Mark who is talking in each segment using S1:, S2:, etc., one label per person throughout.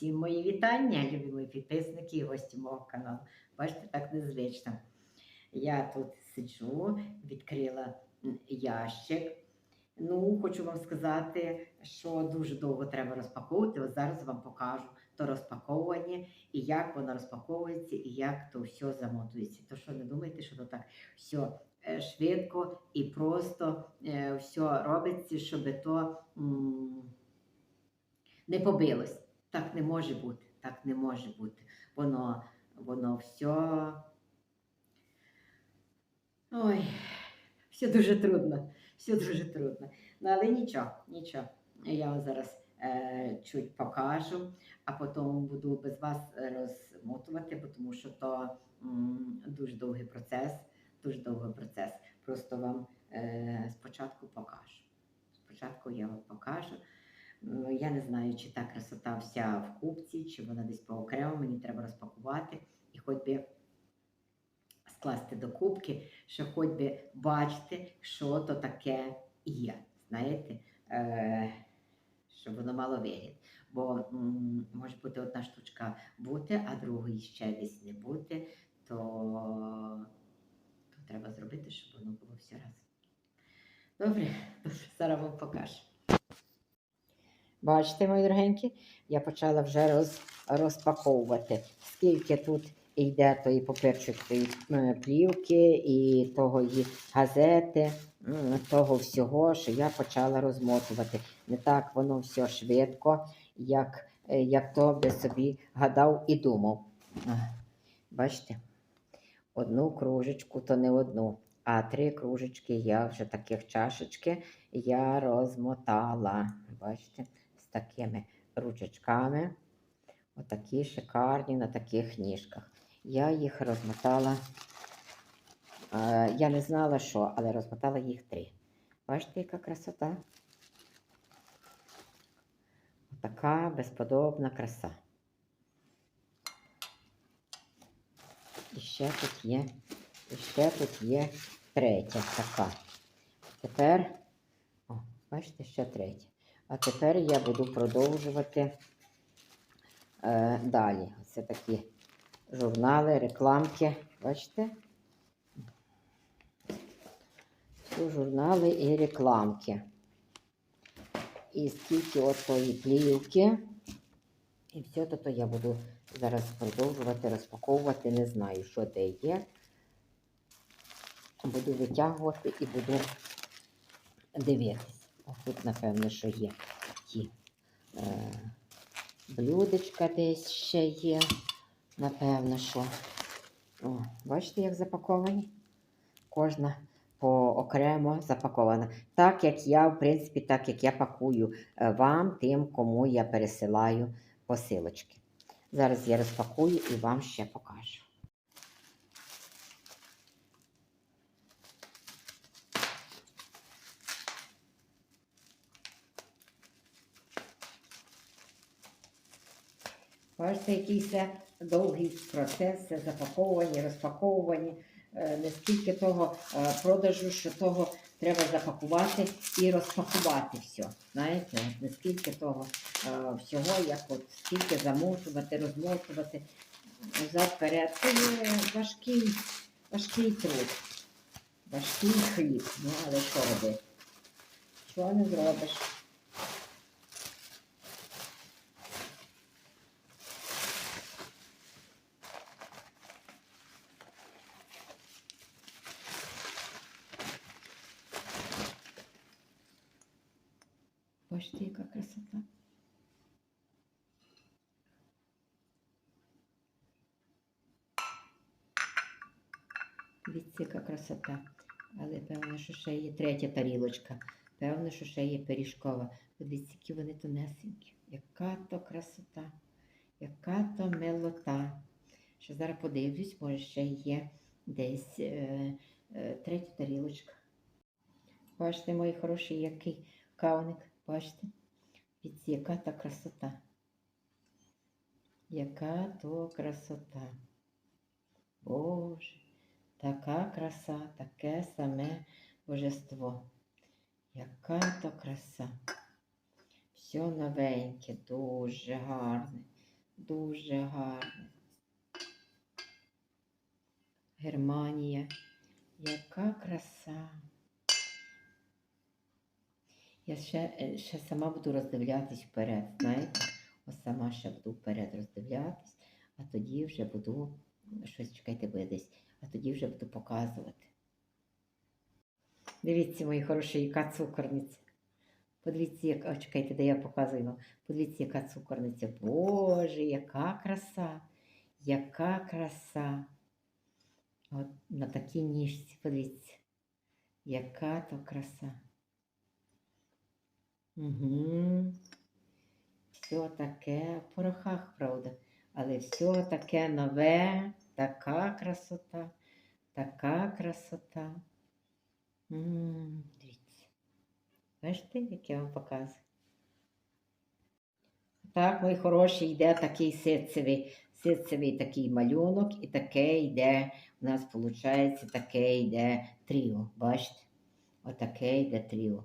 S1: Всім мої вітання, любі мої підписники і гості мого каналу. Бачите, так незвично. Я тут сиджу, відкрила ящик. Ну, хочу вам сказати, що дуже довго треба розпаковувати. От зараз вам покажу то розпаковування і як воно розпаковується, і як то все замотується. То що не думайте, що то так все швидко і просто е, все робиться, щоб то не побилось. Так не може бути. Так не може бути. Воно, воно все. Ой, все дуже трудно. Все дуже трудно. Ну, але нічого, нічого. Я вам зараз е, чуть покажу, а потім буду без вас розмотувати, тому що то м, дуже довгий процес. Дуже довгий процес. Просто вам е, спочатку покажу. Спочатку я вам покажу. Ну, Я не знаю, чи та красота вся в купці, чи вона десь по окремо, мені треба розпакувати і хоч би скласти до кубки, що хоч би бачити, що то таке є. Знаєте, е, щоб воно мало вигляд. Бо м, може бути одна штучка бути, а другої ще десь не бути, то, то треба зробити, щоб воно було все. Добре, добре, зараз вам покажу. Бачите, мої дорогенькі, я почала вже роз, розпаковувати. Скільки тут йде тої папірчатої е, плівки і того і газети, того всього, що я почала розмотувати. Не так воно все швидко, як, е, як то би собі гадав і думав. Бачите, одну кружечку, то не одну, а три кружечки я вже таких чашечки я розмотала. Бачите? Такими ручечками. Отакі шикарні на таких ніжках. Я їх розмотала. е, Я не знала, що, але розмотала їх три. Бачите, яка красота? Така безподобна краса. І ще тут є, і ще тут є третя така. Тепер, о, бачите, ще третя. А тепер я буду продовжувати е, далі. Це такі журнали, рекламки. Бачите? Це журнали і рекламки. І скільки от тої плівки. І все то, то я буду зараз продовжувати розпаковувати. Не знаю, що де є. Буду витягувати і буду дивитися. Тут, напевно, що є ті е, блюдечка десь ще є. Напевно, що. О, бачите, як запаковані? Кожна поокремо запакована. Так як я, в принципі, так як я пакую е, вам, тим, кому я пересилаю посилочки. Зараз я розпакую і вам ще покажу. Бачите, який це довгий процес, це запаковування, розпаковування. Е, Не скільки того е, продажу, що того треба запакувати і розпакувати все. Знаєте, не скільки того е, всього, як от скільки замотувати, розмотувати взад вперед. Це важкий, важкий труд, важкий хліб. Ну, але що робити? Що не зробиш? Бачите, яка красота. Дивіться, яка красота. Але певно, що ще є третя тарілочка. Певно, що ще є пиріжкова. Подивіться, які вони тонесенькі. Яка то красота, яка то милота. Ще зараз подивлюсь, може ще є десь е, е, третя тарілочка. Бачите, мої хороші, який кавник. Бачите? Дивіться, яка та красота. Яка то красота. Боже, така краса, таке саме божество. Яка то краса. Все новеньке, дуже гарне. Дуже гарне. Германія. Яка краса. Я ще, е, ще сама буду роздивлятись вперед, знаєте? Ось сама ще буду вперед роздивлятись, а тоді вже буду щось чекайте, буде десь, а тоді вже буду показувати. Дивіться, мої хороші, яка цукорниця. Подивіться, яка, чекайте, де я показую вам. Подивіться, яка цукорниця. Боже, яка краса, яка краса. От на такій ніжці, подивіться. Яка то краса. Все таке в порохах, правда, але все таке нове, така красота, така красота. М, Дивіться. Бачите, як я вам показую? Так, мої хороші, йде такий ситцевий, ситцевий такий малюнок, і таке йде, у нас виходить, таке йде тріо. Бачите? Отаке йде тріо.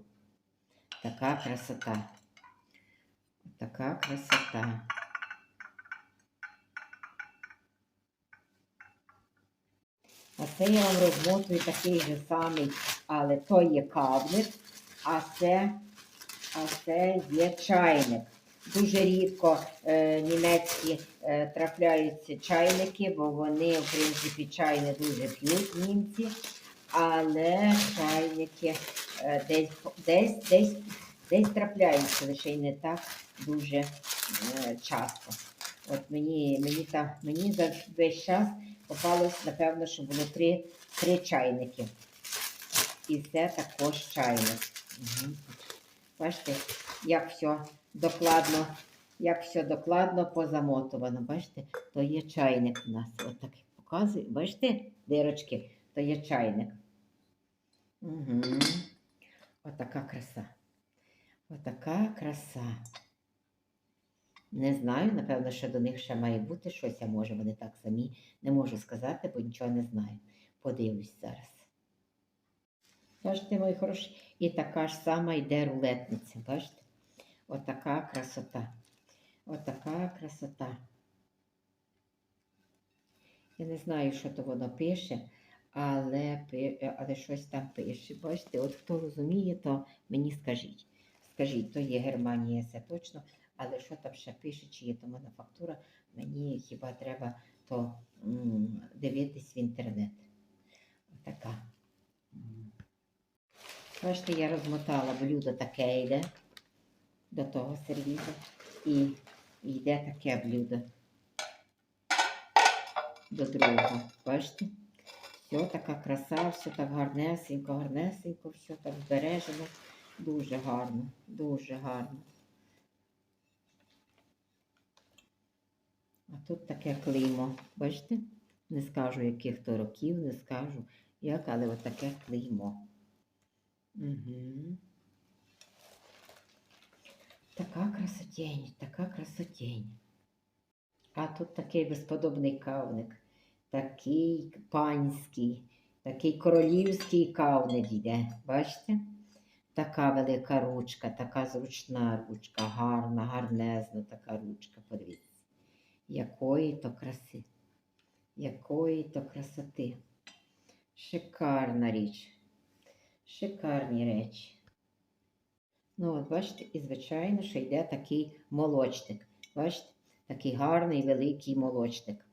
S1: Така красота. Така красота. А це я вам розмотую такий же самий, але то є кавник, а це, а це є чайник. Дуже рідко е, німецькі е, трапляються чайники, бо вони, в принципі, чай не дуже п'ють німці, але чайники десь, десь, десь, десь трапляються, лише й не так дуже е, часто. От мені, мені, та, мені за весь час попалось, напевно, що було три, три чайники. І це також чайник. Угу. Бачите, як все докладно, як все докладно позамотовано. Бачите, то є чайник у нас. От так показую. Бачите, дирочки, то є чайник. Угу. Отака краса. Отака краса. Не знаю, напевно, що до них ще має бути щось, а може вони так самі. Не можу сказати, бо нічого не знаю. Подивлюсь зараз. Бачите, мої хороші, і така ж сама йде рулетниця. Бачите? Отака красота. Отака красота. Я не знаю, що то воно пише, але, але щось там пише. Бачите, от хто розуміє, то мені скажіть. Скажіть, то є Германія, це точно, але що там ще пише, чи є то мануфактура, мені хіба треба то дивитись в інтернет. Отака. Бачите, я розмотала блюдо таке йде до того сервізу. І йде таке блюдо до другого. Бачите? Все така краса, все так гарнесенько, гарнесенько, все так збережено. Дуже гарно, дуже гарно. А тут таке клеймо. Бачите? Не скажу, яких то років, не скажу як, але от таке клеймо. Угу. Така красотень, така красотень. А тут такий безподобний кавник, такий панський, такий королівський кавник йде. Бачите? Така велика ручка, така зручна ручка, гарна, гарнезна така ручка. Подивіться. Якої то краси, якої то красоти. Шикарна річ. Шикарні речі. Ну, от бачите, і звичайно, що йде такий молочник. Бачите, такий гарний великий молочник.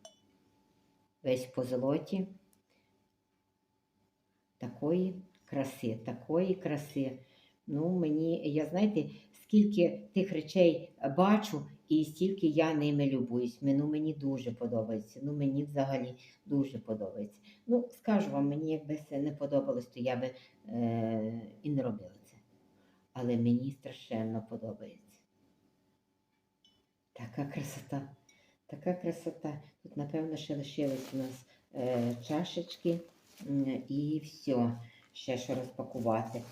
S1: Весь по золоті. Такої краси, такої краси. Ну, мені, я знаєте, скільки тих речей бачу, і стільки я ними любуюсь. Ну, мені дуже подобається. Ну, мені взагалі дуже подобається. Ну, скажу вам, мені якби це не подобалось, то я би е, і не робила це. Але мені страшенно подобається. Така красота, така красота. Тут, напевно, ще лишились у нас е, чашечки і все, ще що розпакувати.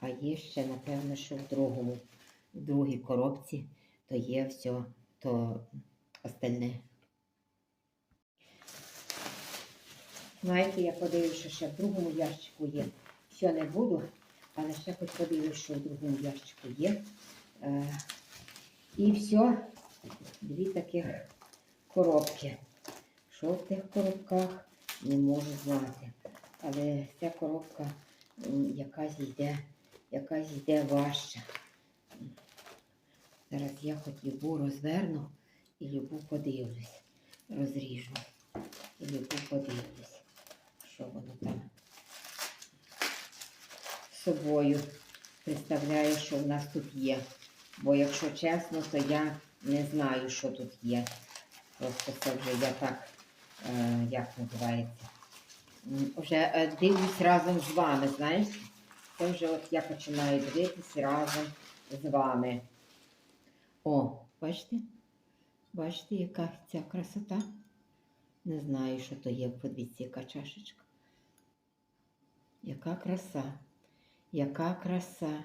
S1: А є ще, напевно, що в другому, в другій коробці, то є все, то остальне. Знаєте, я подивлюся, що ще в другому ящику є. Все не буду, але ще хоч подивлюсь, що в другому ящику є. Е, і все, дві таких коробки. Що в тих коробках, не можу знати. Але ця коробка якась йде, якась йде важча. Зараз я хоч любу розверну і любу подивлюсь. Розріжу. І любу подивлюсь, що воно там собою представляє, що в нас тут є. Бо якщо чесно, то я не знаю, що тут є. Просто це вже я так, е, як називається. Вже е, дивлюсь разом з вами, знаєш? Це вже от я починаю дивитись разом з вами. О, бачите? Бачите, яка ця красота? Не знаю, що то є. Подивіться, яка чашечка. Яка краса. Яка краса.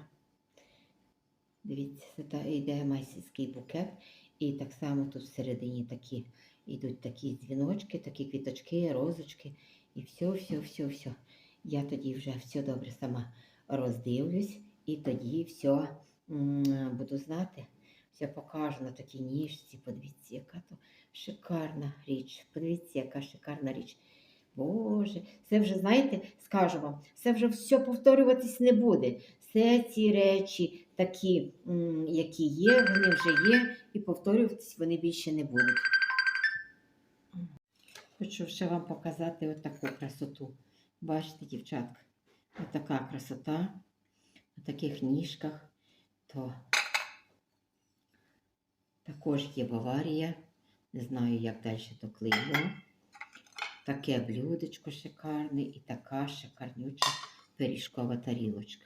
S1: Дивіться, це йде майсівський букет. І так само тут всередині такі йдуть такі дзвіночки, такі квіточки, розочки. І все, все, все, все. Я тоді вже все добре сама роздивлюсь, і тоді все буду знати. Все покажу на такій ніжці. Подивіться, яка то шикарна річ. Подивіться, яка шикарна річ. Боже, це вже, знаєте, скажу вам, це вже все повторюватись не буде. Все ці речі, такі, які є, вони вже є, і повторюватись вони більше не будуть. Хочу ще вам показати отаку красоту. Бачите, дівчатка, отака красота на таких ніжках. То також є Баварія. Не знаю, як далі то клеїмо. Таке блюдечко шикарне і така шикарнюча пиріжкова тарілочка.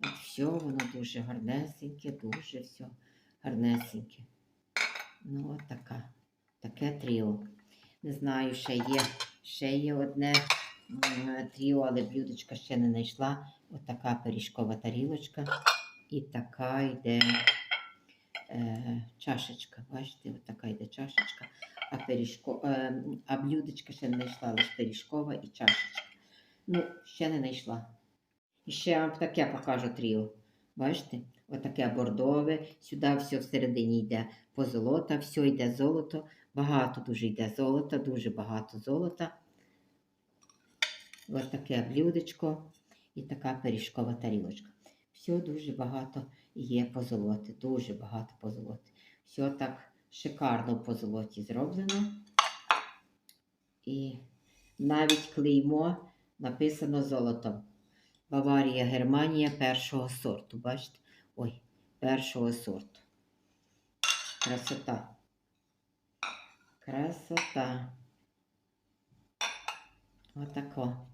S1: От все воно дуже гарнесеньке, дуже все гарнесеньке. Ну, от така. Таке тріо. Не знаю, ще є, ще є одне тріо, але блюдечка ще не знайшла. От така пиріжкова тарілочка. І така йде е, чашечка. Бачите, от така йде чашечка. А, пиріжко, е, а блюдечка ще не знайшла, лише пиріжкова і чашечка. Ну, ще не знайшла. І ще вам таке покажу тріо. Бачите? Отаке бордове. Сюди все всередині йде позолота, все йде золото. Багато дуже йде золота, дуже багато золота. Ось таке блюдечко і така пиріжкова тарілочка. Все дуже багато є позолоти, дуже багато позолоти. Все так шикарно по золоті зроблено. І навіть клеймо написано золотом. Баварія, Германія першого сорту. Бачите? Ой, першого сорту. Красота. Красота. Отако.